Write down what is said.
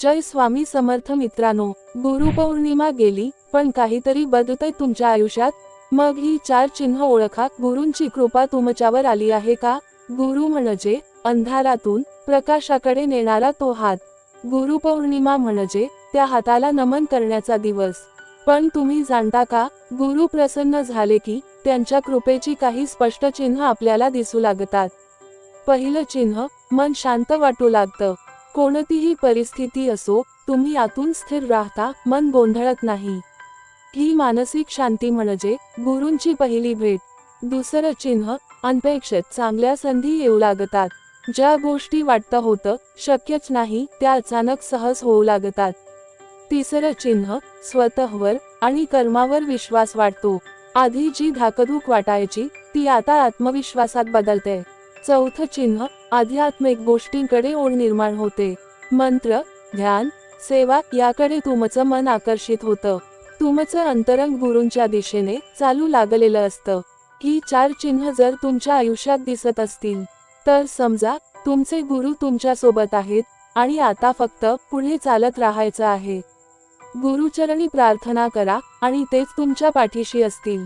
जय स्वामी समर्थ मित्रांनो गुरुपौर्णिमा गेली पण काहीतरी बदलतंय तुमच्या आयुष्यात? मग ही चार चिन्ह ओळखा गुरूंची कृपा तुमच्यावर आली आहे का? गुरु म्हणजे अंधारातून प्रकाशाकडे नेणारा तो हात. गुरुपौर्णिमा म्हणजे त्या हाताला नमन करण्याचा दिवस. पण तुम्ही जाणता का गुरु प्रसन्न झाले की त्यांच्या कृपेची काही स्पष्ट चिन्ह आपल्याला दिसू लागतात. पहिलं चिन्ह मन शांत वाटू लागतं. कोणतीही परिस्थिती असो तुम्ही आतून स्थिर राहता मन गोंधळत नाही. ही मानसिक शांती म्हणजे गुरूंची पहिली भेट. दुसरं चिन्ह अनपेक्षित चांगल्या संधी येऊ लागतात. ज्या गोष्टी वाटतं होतं शक्यच नाही त्या अचानक सहज होऊ लागतात. तिसरं चिन्ह स्वतःवर आणि कर्मावर विश्वास वाटतो आधी जी धाकधूक वाटायची ती आता आत्मविश्वासात बदलते. चौथं चिन्ह आध्यात्मिक गोष्टींकडे ओढ निर्माण होते. मंत्र ध्यान सेवा याकडे तुमचं मन आकर्षित होतं. तुमचं अंतरंग गुरूंच्या दिशेने चालू लागलेलं असतं. ही चार चिन्ह जर तुमच्या आयुष्यात दिसत असतील तर समजा तुमचे गुरु तुमच्यासोबत आहेत आणि आता फक्त पुढे चालत राहायचं आहे. गुरुचरणी प्रार्थना करा आणि तेच तुमच्या पाठीशी असतील.